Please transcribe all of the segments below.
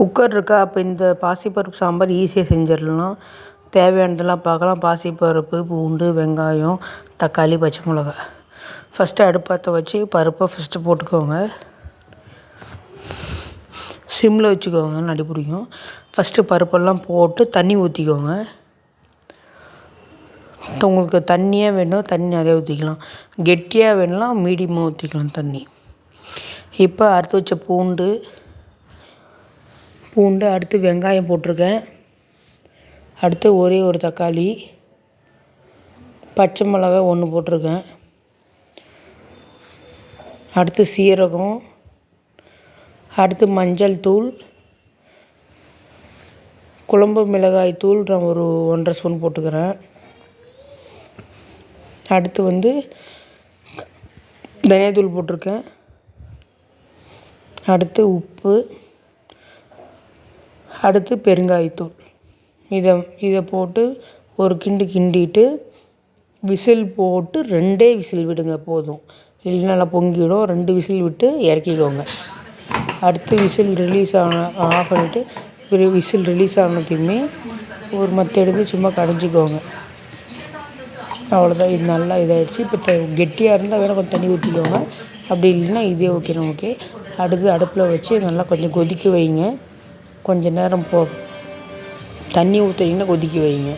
Cooker இருக்கா? அப்போ இந்த பாசிப்பருப்பு சாம்பார் ஈஸியாக செஞ்சிடலாம் தேவையானதெல்லாம் பார்க்கலாம். பாசிப்பருப்பு பூண்டு வெங்காயம் தக்காளி பச்சை மிளகா. ஃபஸ்ட்டு அடுப்பு பற்ற வச்சு பருப்பை ஃபஸ்ட்டு போட்டுக்கோங்க. சிம்மில் வச்சுக்கோங்க. நடி பிடிக்கும் ஃபஸ்ட்டு பருப்பெல்லாம் போட்டு தண்ணி ஊற்றிக்கோங்க உங்களுக்கு தண்ணியாக வேணும் தண்ணி நிறையா ஊற்றிக்கலாம் கெட்டியாக வேணும்னா மீடியமாக ஊற்றிக்கலாம் தண்ணி. இப்போ அறுத்து வச்ச பூண்டு பூண்டு அடுத்து வெங்காயம் போட்டிருக்கேன். அடுத்து ஒரே ஒரு தக்காளி. பச்சை மிளகாய் ஒன்று போட்டிருக்கேன். அடுத்து சீரகம். அடுத்து மஞ்சள் தூள். குழம்பு மிளகாய் தூள் நான் ஒரு ஒன்றரை ஸ்பூன் போட்டுக்கிறேன். அடுத்து வந்து தனியாத்தூள் போட்டிருக்கேன். அடுத்து உப்பு. அடுத்து பெருங்காயத்தூள். இதை இதை போட்டு ஒரு கிண்டு கிண்டிட்டு விசில் போட்டு ரெண்டே விசில் விடுங்க போதும். இல்லைன்னா நல்லா பொங்கிடும். ரெண்டு விசில் விட்டு இறக்கிக்கோங்க. அடுத்து விசில் ரிலீஸ் ஆன ஆஃப் பண்ணிவிட்டு விசில் ரிலீஸ் ஆனதையுமே ஒரு மற்ற எடுத்து சும்மா கடைஞ்சிக்கோங்க. அவ்வளோதான் இது நல்லா இதாகிடுச்சு இப்போ த கெட்டியாக இருந்தால் வேணால் கொஞ்சம் தண்ணி ஊற்றிக்கோங்க அப்படி இல்லைன்னா இதே ஓகே நமக்கு. அடுத்து அடுப்பில் வச்சு நல்லா கொஞ்சம் கொதிக்க வைங்க. கொஞ்ச நேரம் போ தண்ணி ஊற்றுறீங்கன்னா கொதிக்க வைங்க.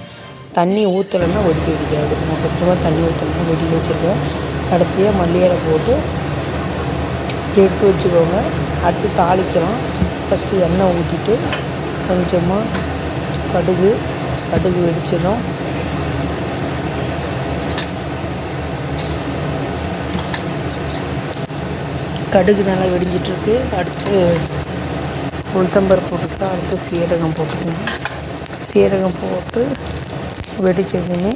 தண்ணி ஊற்றலைன்னா கொதிக்க வைக்காது. நான் கொஞ்சமாக தண்ணி ஊற்றணும்னா கொதிக்க வச்சுருக்கேன். கடைசியாக மல்லி இலை போட்டு எடுத்து வச்சுக்கோங்க. அடுத்து தாளிக்கலாம். ஃபஸ்ட்டு எண்ணெய் ஊற்றிட்டு கொஞ்சமாக கடுகு கடுகு வெடிச்சிடும் கடுகு நல்லா வெடிஞ்சிட்ருக்கு அடுத்து உளுத்தம்பருப்பு போட்டுக்கலாம் அடுத்து சீரகம் போட்டுக்கணும். சீரகம் போட்டு வெடிச்சதுமே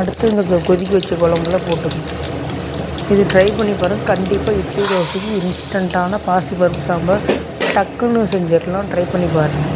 அடுத்து இந்த கொதிக்க வச்ச குழம்புல போட்டுக்கணும். இது ட்ரை பண்ணி பாருங்கள் கண்டிப்பாக இட்லி தோசைக்கு இன்ஸ்டண்ட்டான பாசிப்பருப்பு சாம்பார் டக்குன்னு செஞ்சிடலாம். ட்ரை பண்ணி பாருங்கள்